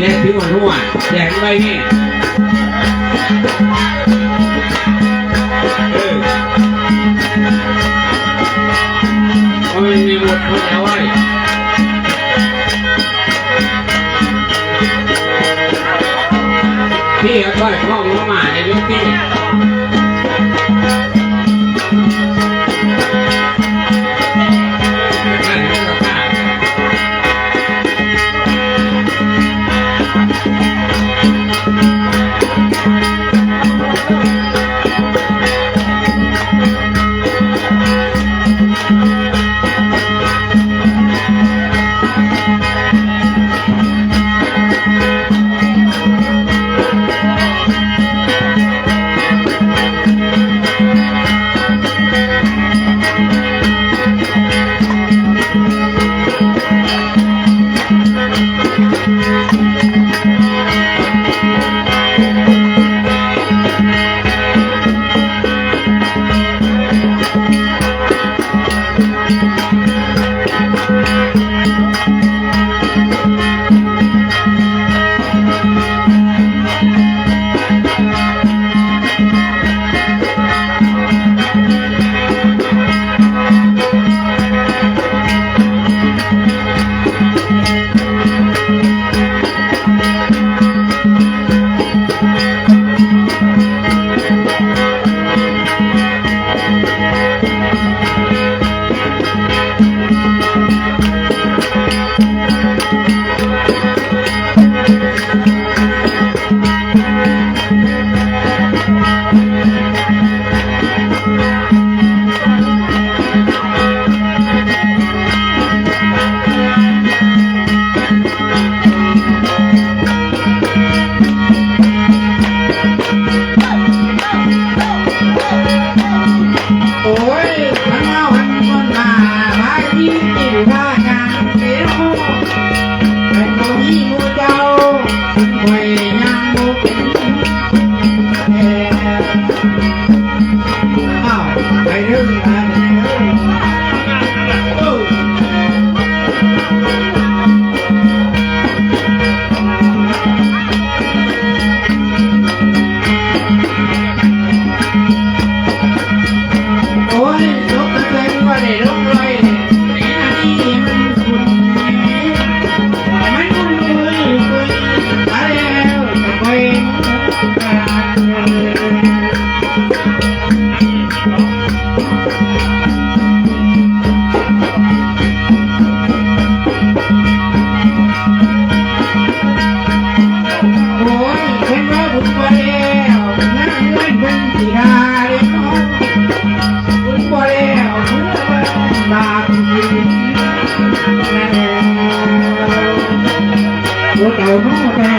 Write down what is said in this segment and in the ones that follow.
เล่นพิวันหัวแดงไปนี่มันมีหมดคนเอาไว้พี่ก็ค่อยพ่องเข้ามาในเรื่องพี่ Oh, my God.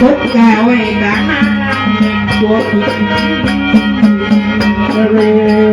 ชดกาวไอ้นะตัวผิดเร็ว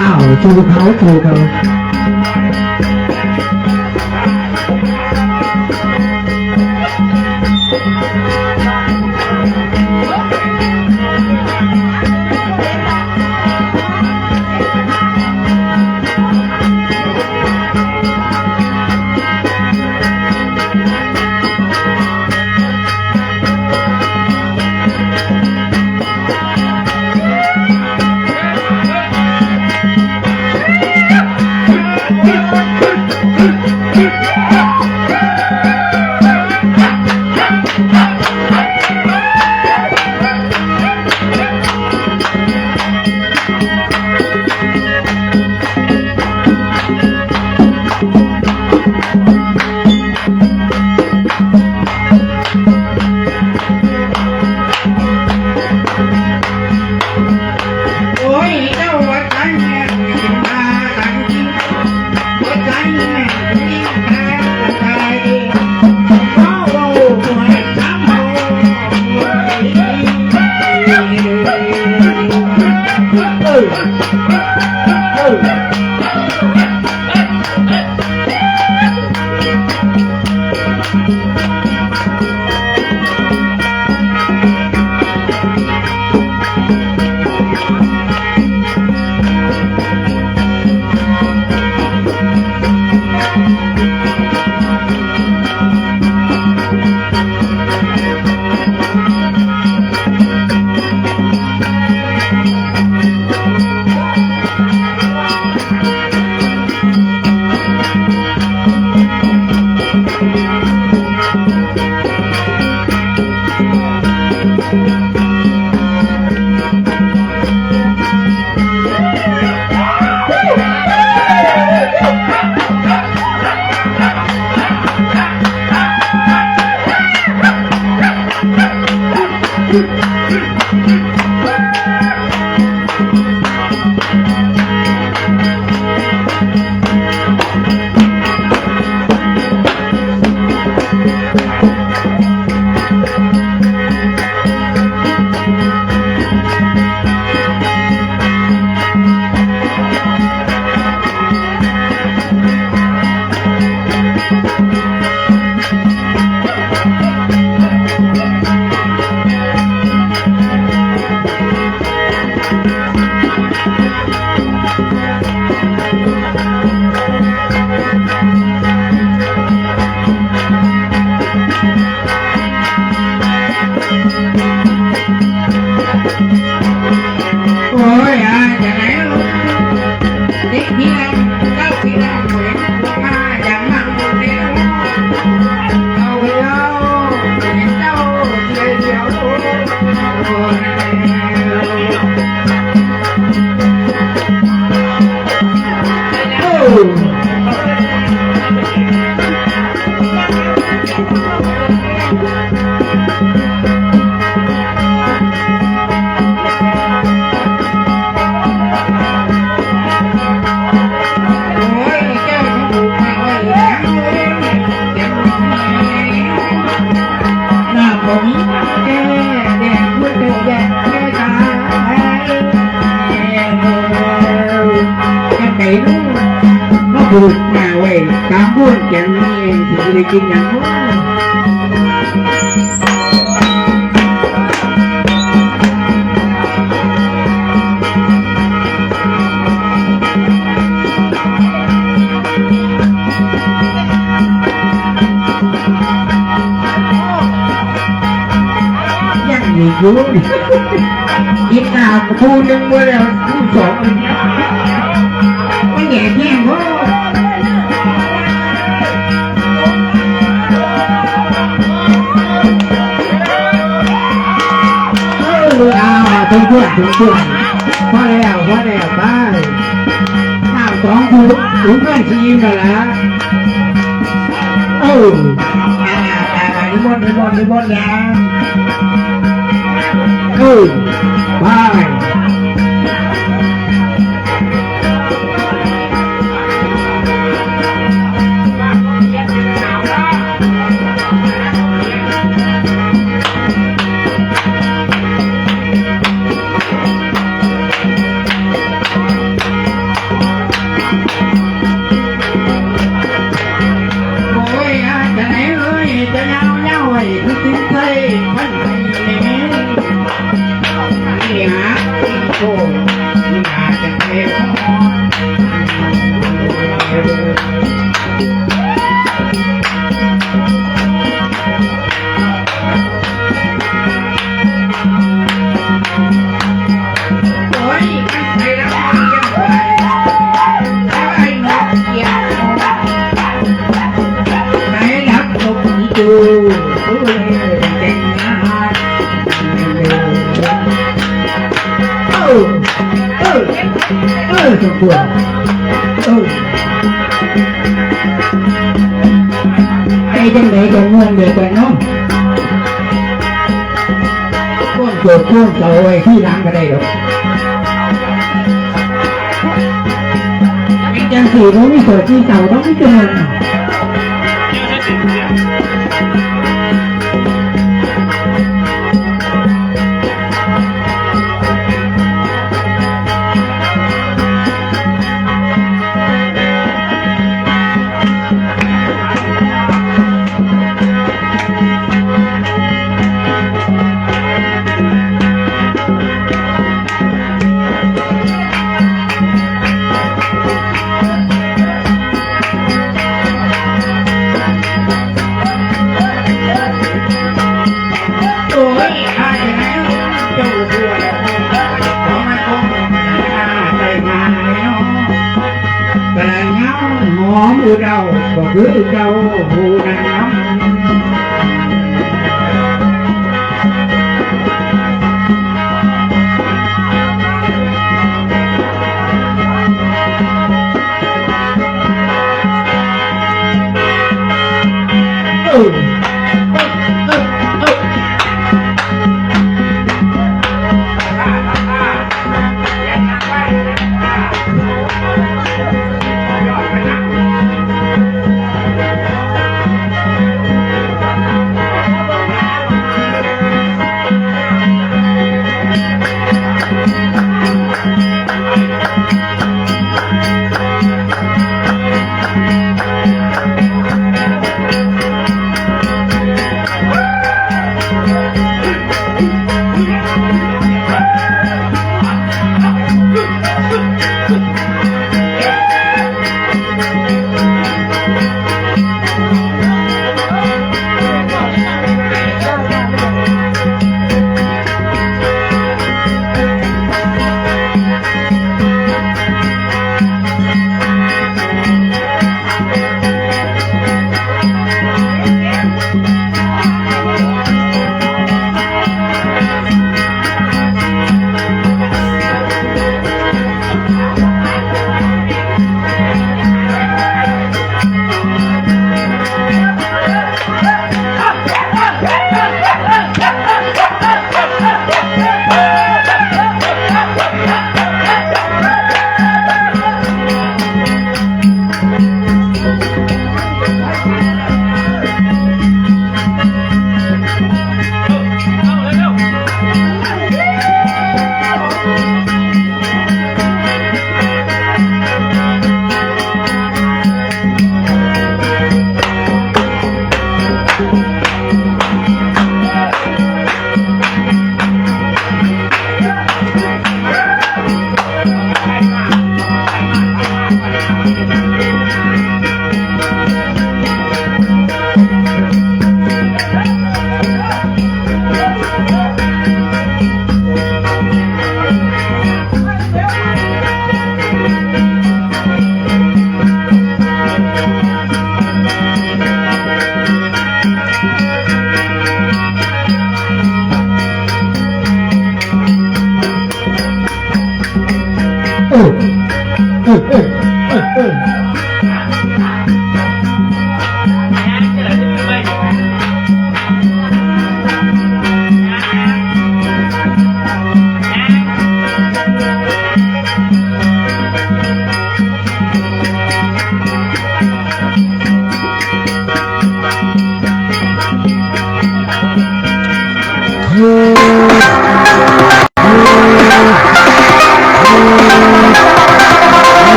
อ้าวจูเขาจูเขา โกินอย่างนู้นยังอยู่กินน้ำคู่หนึ่งมาแล้วคู่สองไม่แง่แง่โว้เถึงเพื่อนถึงเพื่อนพอแล้วพอแล้วไปข้าวสองคู่ถึงเพื่อนชีมกันละเอออ่าอ่าอ่านิมนต์นิมนต์นิมนต์แล้วเออไป ออเออสมควเออไอ้จังไหนก็ง่วงเด็กไปน้องก้นโจดก้นเสาไว้ที่ร้านก็ได้หรอกไอ้จังสี่เขาไม่เปิดที่เสาต้องไม่เจอ ก็คื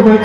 เอาไ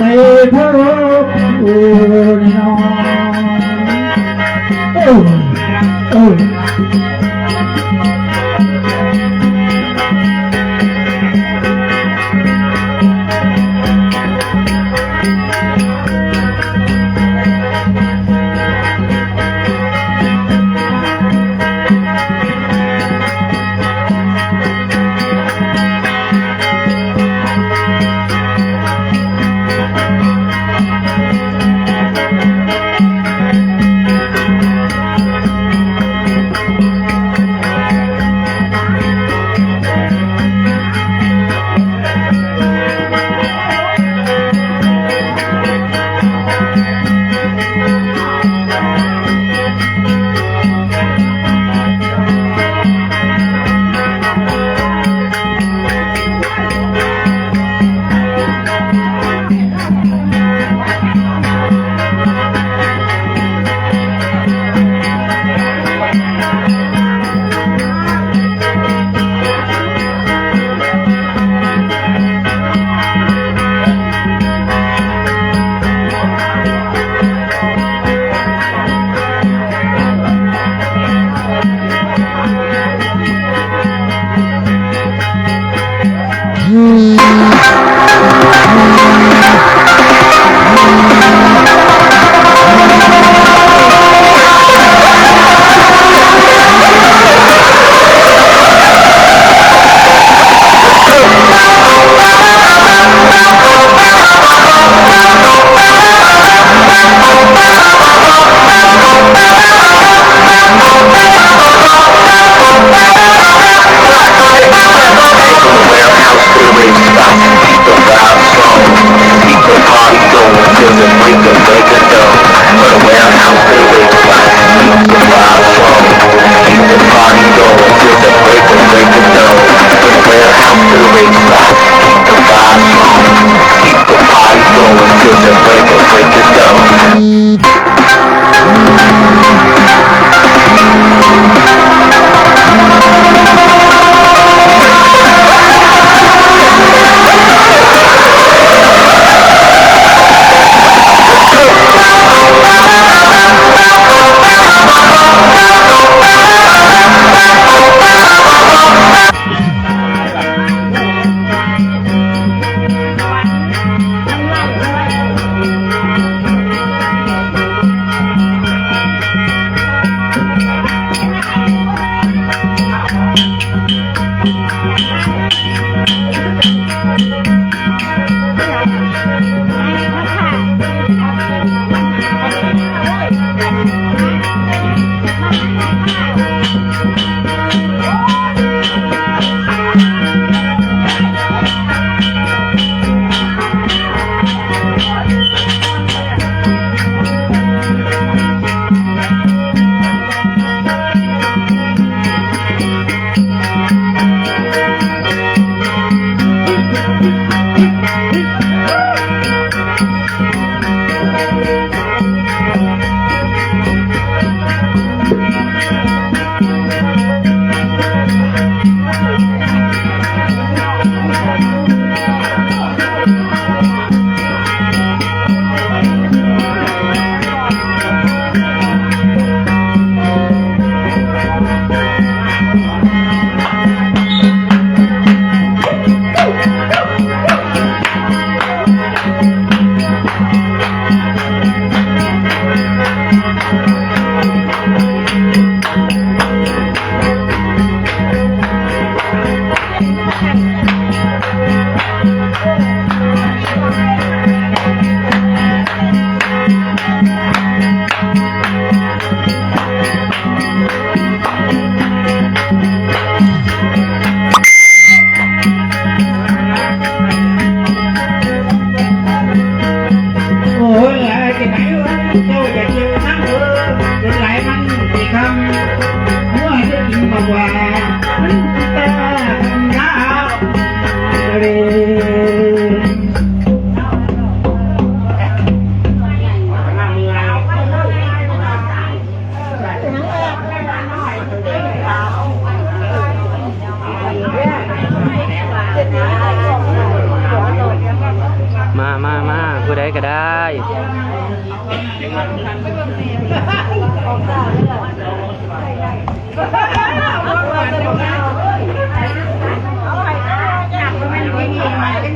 พี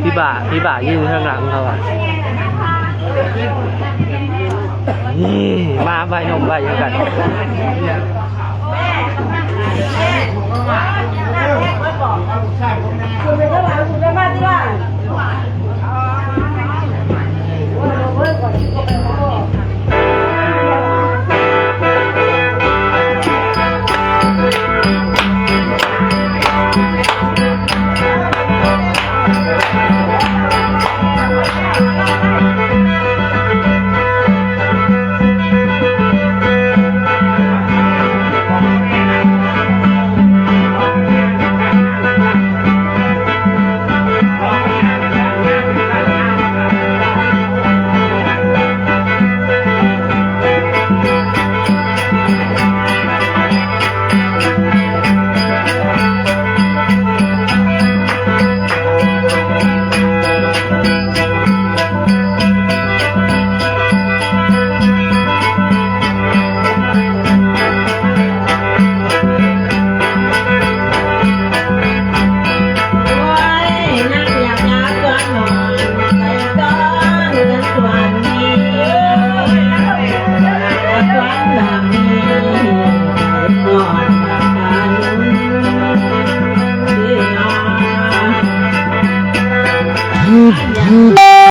่บ่าพี่บ่ายืนข้างหลังเขาอะนี่มาใบนมใบเดียวกันนัก